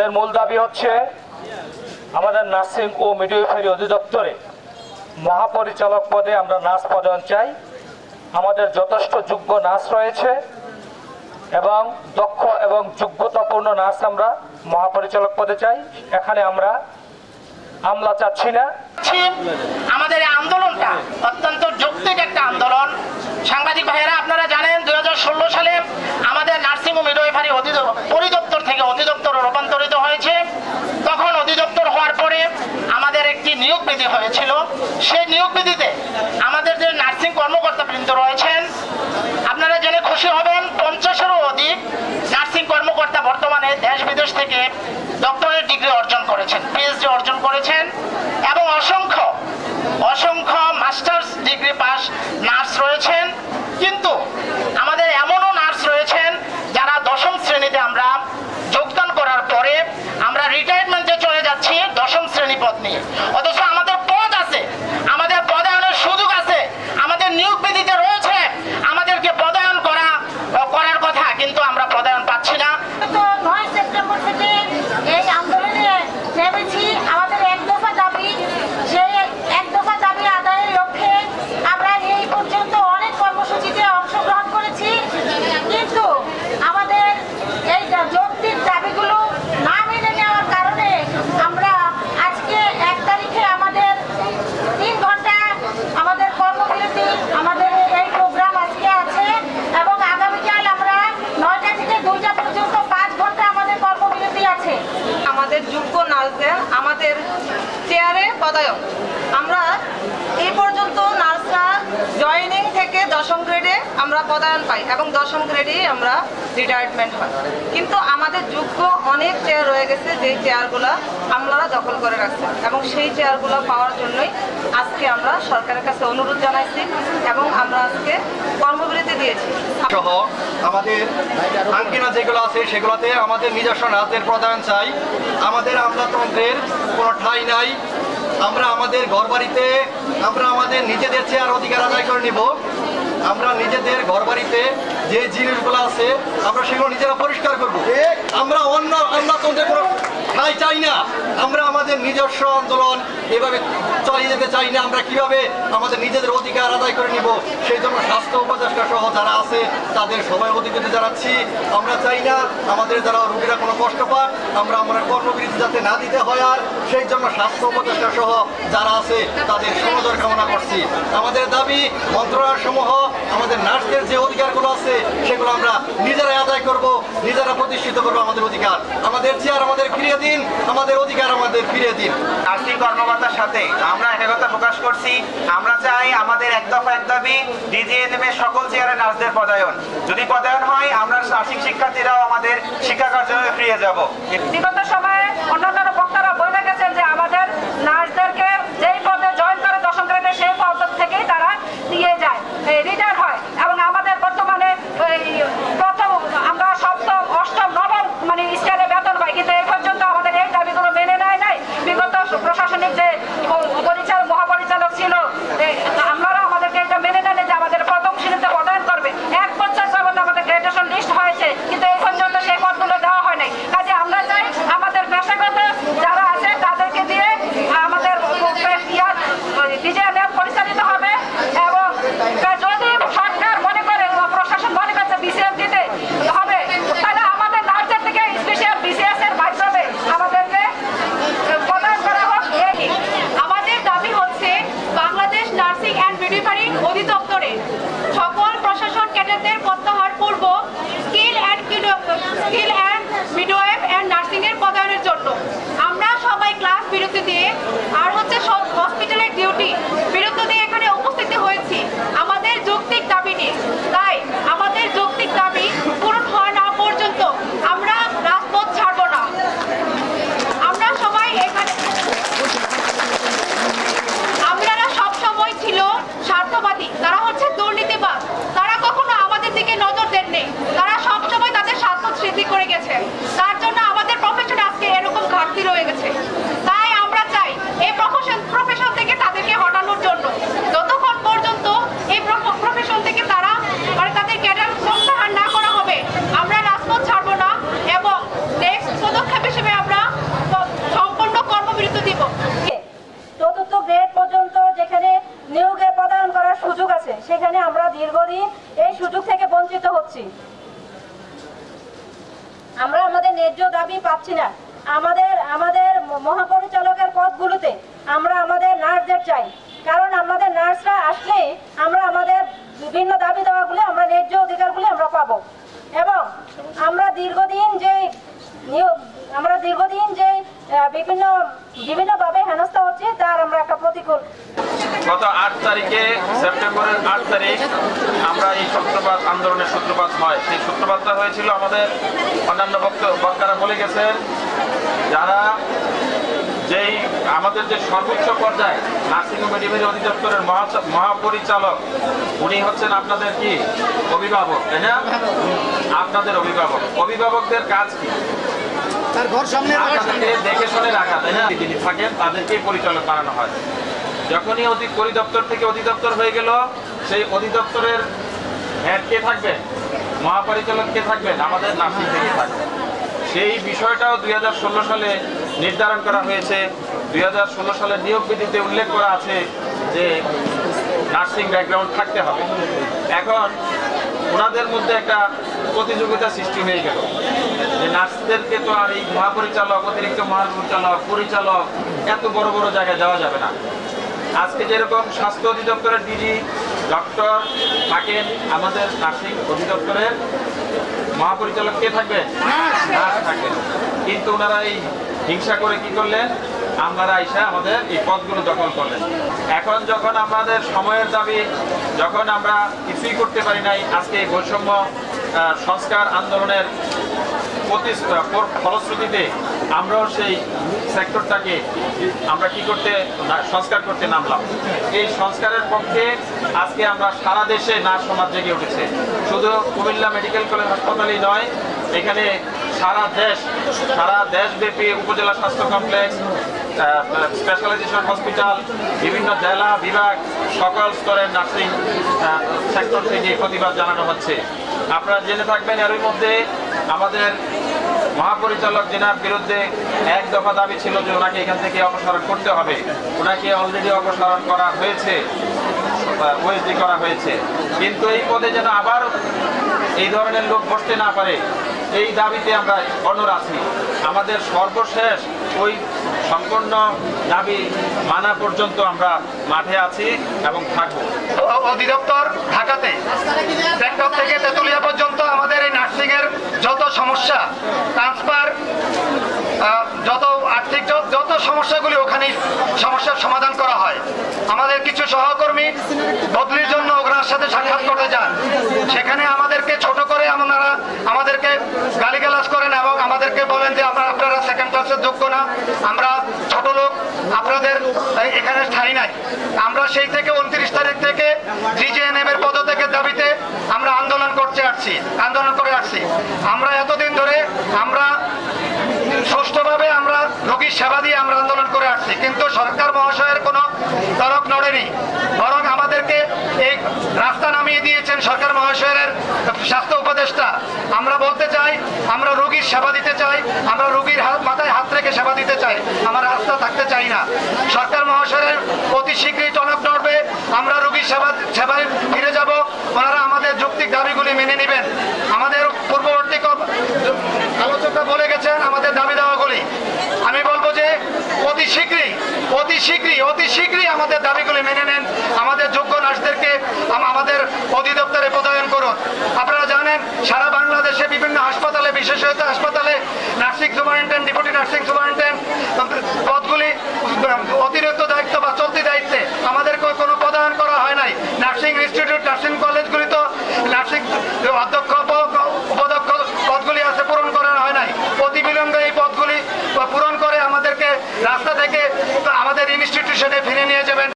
আমাদের মূল দাবি হচ্ছে আমাদের নার্সিং ও মিডিওফারি অধিদপ্তরে মহাপরিচালক পদে আমরা নার্স পদায়ন চাই। আমাদের যথেষ্ট যোগ্য নার্স রয়েছে এবং দক্ষ এবং যোগ্যতাপূর্ণ নার্স আমরা মহাপরিচালক পদে চাই। এখানে আমরা আমলা চাচ্ছি না। হচ্ছে আমাদের এই আন্দোলনটা অত্যন্ত যৌক্তিক একটা আন্দোলন। সাংবাদিক ভাইয়েরা, আপনারা জানেন দুই হাজার ষোলো সালে আমাদের নার্সিং মিডওয়াইফারি অধিদ- পরিদপ্তর থেকে অধিদপ্তর রূপান্তরিত হয়েছে। তখন অধিদপ্তর হওয়ার পরে আমাদের একটি নিয়োগ বিধি হয়েছিল। সেই নিয়োগ বিধিতে আমাদের যে নার্সিং কর্মকর্তা বৃন্দ রয়েছেন, আপনারা জেনে খুশি হবেন, পঞ্চাশেরও অধিক নার্সিং কর্মকর্তা বর্তমানে দেশ বিদেশ থেকে ডক্টরের ডিগ্রি অর্জন করেছেন পিএইচডি অর্জন অসংখ্য মাস্টার্স ডিগ্রি পাস নার্স রয়েছেন, কিন্তু আমাদের এমনও নার্স রয়েছেন যারা দশম শ্রেণীতে আমরা যোগদান করার পরে আমরা রিটায়ারমেন্টে চলে যাচ্ছি দশম শ্রেণি পদ নিয়ে অথচ আমাদের পদ আছে আমাদের পদায়নের সুযোগ আছে আমাদের নিয়োগ বিধিতে রয়েছে আমাদেরকে পদায়ন করা করার কথা কিন্তু আমরা পদায়ন পাচ্ছি না তো নয় সেপ্টেম্বর থেকে এই আন্দোলনে নেমেছি আমাদের এক দফা দাবি সেই এক দফা দাবি আদায়ের লক্ষ্যে আমরা এই পর্যন্ত অনেক কর্মসূচিতে অংশগ্রহণ করেছি কিন্তু আমাদের এই যা যৌক্তিক দাবিগুলো না মেনে নেওয়ার কারণে আমরা আজকে এক তারিখে আমাদের তিন ঘণ্টা আমাদের কর্মবিরতি আমাদের এই প্রোগ্রাম আজকে আছে এবং আগামীকাল আমরা নয়টা থেকে দুইটা পর্যন্ত পাঁচ ঘণ্টা আমাদের কর্মবিরতি আছে আমাদের যোগ্য নার্সদের আমাদের চেয়ারে পদায়ন আমরা এই পর্যন্ত নার্সরা জয়েনিং থেকে দশম গ্রেডে আমরা পদায়ন পাই এবং দশম গ্রেডেই আমরা রিটায়ারমেন্ট হয়। কিন্তু আমাদের যোগ্য অনেক চেয়ার রয়ে গেছে, যেই চেয়ারগুলো আমরা দখল করে রাখছি এবং সেই চেয়ারগুলো পাওয়ার জন্যই আজকে আমরা সরকারের কাছে অনুরোধ জানাইছি এবং আমরা আজকে কর্মবিরতি দিয়েছি। সহ আমাদের আঙ্কিনা যেগুলো আছে সেগুলোতে আমাদের নিজস্ব নাচের প্রদান চাই। আমাদের আমলাতন্ত্রের কোনো ঠাঁই নাই। আমরা আমাদের ঘর বাড়িতে আমরা আমাদের নিজেদের চেয়ার অধিকার আদায় করে নিব। আমরা নিজেদের ঘর বাড়িতে যে জিনিসগুলো আছে, আমরা সেগুলো নিজেরা পরিষ্কার করব। আমরা অন্য আমলাতন্ত্রের কোনো ঠাঁই চাই না। আমরা আমাদের নিজস্ব আন্দোলন এভাবে চালিয়ে যেতে চাই না, আমরা কীভাবে আমাদের নিজেদের অধিকার আদায় করে নিব? সেই জন্য স্বাস্থ্য উপদেষ্টা সহ যারা আছে, তাদের সবাই অধিকার জানাচ্ছি। আমরা চাই না আমাদের যারা রোগীরা কোনো কষ্ট পাক, আমরা আমরা কর্মবিরতি যাতে না দিতে হয় আর সেই জন্য স্বাস্থ্য উপদেষ্টা সহ যারা আছে, তাদের সমাদর কামনা করছি। আমাদের দাবি মন্ত্রণালয় সমূহ আমাদের নার্সদের যে অধিকারগুলো আছে, সেগুলো আমরা নিজেরাই আদায় করব, নিজেরা প্রতিষ্ঠিত করব আমাদের অধিকার। আমাদের চেয়ার আমাদের ফিরিয়ে দিন, আমাদের অধিকার আমাদের ফিরিয়ে দিন। নার্সিং কর্মকর্তার সাথে আমরা একতা প্রকাশ করছি, আমরা চাই আমাদের এক দফা এক দাবি, ডিজিএনএম এর সকল চেয়ারে নার্সদের পদায়ন। যদি পদায়ন হয়, আমরা শিক্ষার্থীরাও আমাদের শিক্ষা কার্যালয়ে ফিরে যাব। বিগত সময়ে অন্যান্য নিয়োগে প্রদান করার সুযোগ আছে। সেখানে আমরা দীর্ঘদিন এই সুযোগ থেকে বঞ্চিত হচ্ছি। আমরা আমাদের ন্যায্য দাবি পাচ্ছি না। আমাদের আমাদের মহাপরিচালকের পদগুলোতে আমরা আমাদের নার্সদের চাই। কারণ আমাদের নার্সরা আসলে আমরা আমাদের বিভিন্ন দাবি দেওয়াগুলি, আমরা ন্যায্য অধিকারগুলি আমরা পাবো। এবং আমরা দীর্ঘদিন যে আমরা দীর্ঘদিন যে বিভিন্ন, বিভিন্নভাবে হেনস্থা হচ্ছে, তার আমরা একটা প্রতিকূল গত আট তারিখে সেপ্টেম্বরের আট তারিখ আমরা এই সূত্রপাত আন্দোলনের সূত্রপাত হয়। সেই সূত্রপাতটা হয়েছিল আমাদের অন্যান্য বক্ত- বক্তারা বলে গেছেন যারা যেই আমাদের যে সর্বোচ্চ পর্যায়ে নার্সিং মেডিকেল অধিদপ্তরের মহাপরিচালক উনি হচ্ছেন আপনাদের কি? অভিভাবক তাই না? আপনাদের অভিভাবক। অভিভাবকদের কাজ কি? আপনাদেরকে দেখে শুনে রাখা তাই না? যিনি থাকেন তাদেরকেই পরিচালক বানানো হয়। যখনই অধি পরিদপ্তর থেকে অধিদপ্তর হয়ে গেল, সেই অধিদপ্তরের হেড কে থাকবেন? মহাপরিচালক কে থাকবেন? আমাদের নার্সিং থেকে থাকবেন? সেই বিষয়টাও দুই হাজার ষোলো সালে নির্ধারণ করা হয়েছে। দুই সালের নিয়োগ বিধিতে উল্লেখ করা আছে যে নার্সিং ব্যাকগ্রাউন্ড থাকতে হবে। এখন ওনাদের মধ্যে একটা প্রতিযোগিতা সৃষ্টি হয়ে গেল। যে নার্সদেরকে তো আর এই মহাপরিচালক, অতিরিক্ত মহাপরিচালক, পরিচালক, এত বড় বড় জায়গায় যাওয়া যাবে না। আজকে যেরকম স্বাস্থ্য অধিদপ্তরের ডিজি ডক্টর থাকেন আমাদের নার্সিং অধিদপ্তরের মহাপরিচালক কে থাকবেন? নার্স। থাকবেন কিন্তু ওনারা এই হিংসা করে কি করলেন? আমরা আইসা আমাদের এই পদগুলো দখল করলেন। এখন যখন আমাদের সময়ের দাবি যখন আমরা কিছুই করতে পারি নাই আজকে এই বৈষম্য সংস্কার আন্দোলনের ফলশ্রুতিতে আমরাও সেই সেক্টরটাকে আমরা কি করতে সংস্কার করতে নামলাম। এই সংস্কারের পক্ষে আজকে আমরা সারা দেশে নার্স সমাজ জেগে উঠেছে। শুধু কুমিল্লা মেডিকেল কলেজ হাসপাতালই নয়, এখানে সারা দেশ, সারা দেশব্যাপী উপজেলা স্বাস্থ্য কমপ্লেক্স স্পেশালাইজেশন হসপিটাল বিভিন্ন জেলা বিভাগ, সকল স্তরের নার্সিং সেক্টর থেকে প্রতিবাদ জানানো হচ্ছে। আপনারা জেনে থাকবেন এরই মধ্যে আমাদের মহাপরিচালক জেনার বিরুদ্ধে এক দফা দাবি ছিল যে ওনাকে এখান থেকে অপসারণ করতে হবে। ওনাকে অলরেডি অপসারণ করা হয়েছে ওয়েসডি করা হয়েছে। কিন্তু এই পদে যেন আবার এই ধরনের লোক বসতে না পারে, এই দাবিতে আমরা অনর আছি। আমাদের সর্বশেষ ওই সম্পূর্ণ দাবি মানা পর্যন্ত আমরা মাঠে আছি এবং থাকব। অধিদপ্তর ঢাকাতে ব্যাংকক থেকে তেঁতুলিয়া পর্যন্ত আমাদের এই নার্সিং এর যত সমস্যা ট্রান্সফার যত আর্থিক, যত সমস্যাগুলি ওখানে সমস্যার সমাধান করা হয়, আমাদের কিছু সহকর্মী বদলির জন্য ওনার সাথে সাক্ষাৎ করতে যান। সেখানে আমাদেরকে ছোট করে ওনারা আমাদেরকে গালিগালাজ করেন এবং আমাদেরকে বলেন যে আমরা আপনারা ক্লাসের যোগ্য না, আমরা ছোট লোক, আপনাদের এখানে ঠাঁই নাই। আমরা সেই থেকে উনত্রিশ তারিখ থেকে জিজেএনএম এর পদত্যাগের দাবিতে আমরা আন্দোলন করতে আসছি, আন্দোলন করে আসছি। আমরা এতদিন ধরে আমরা সুষ্ঠুভাবে আমরা রোগীর সেবা দিয়ে আমরা আন্দোলন করে আসছি, কিন্তু সরকার মহাশয়ের কোনো তরক নড়েনি। বরং আমাদেরকে এই রাস্তা নামিয়ে দিয়েছেন সরকার মহাশয়ের স্বাস্থ্য উপদেষ্টা। আমরা বলতে চাই, আমরা রোগীর সেবা দিতে চাই, আমরা রোগীর মাথায় হাত রেখে সেবা দিতে চাই, আমরা রাস্তা থাকতে চাই না। সরকার মহাশয়ের অতি শীঘ্রই টনক নড়বে আমরা রোগীর সেবা, সেবায় ফিরে যাব, ওনারা আমাদের যৌক্তিক দাবিগুলি মেনে নেবেন। আমাদের পূর্ববর্তী আলোচকরা বলে গেছেন আমাদের দাবি দাওয়াগুলি। আমি বলব যে, অতি শীঘ্রই অতি শীঘ্রই অতি শীঘ্রই আমাদের দাবিগুলি মেনে নেন। আমাদের যোগ্য নার্সদেরকে আমাদের অধিদপ্তরে প্রদায়ন করুন। আপনারা জানেন, সারা বাংলাদেশে বিভিন্ন হাসপাতালে, বিশেষত হাসপাতালে nursing superintendent deputy nursing superintendent পদগুলি অতিরিক্ত দায়িত্ব বা চলতি দায়িত্বে। আমাদেরকে কোনো প্রদান করা হয় নাই। নার্সিং ইনস্টিটিউট, নার্সিং কলেজগুলি তো নার্সিং অধ্যক্ষ উপাধ্যক্ষ পদগুলি আছে, পূরণ করা হয় নাই। অতি বিলম্বে এই পদগুলি পূরণ করে আমাদেরকে রাস্তা থেকে আমাদের ইনস্টিটিউশনে ফিরে নিয়ে যাবেন।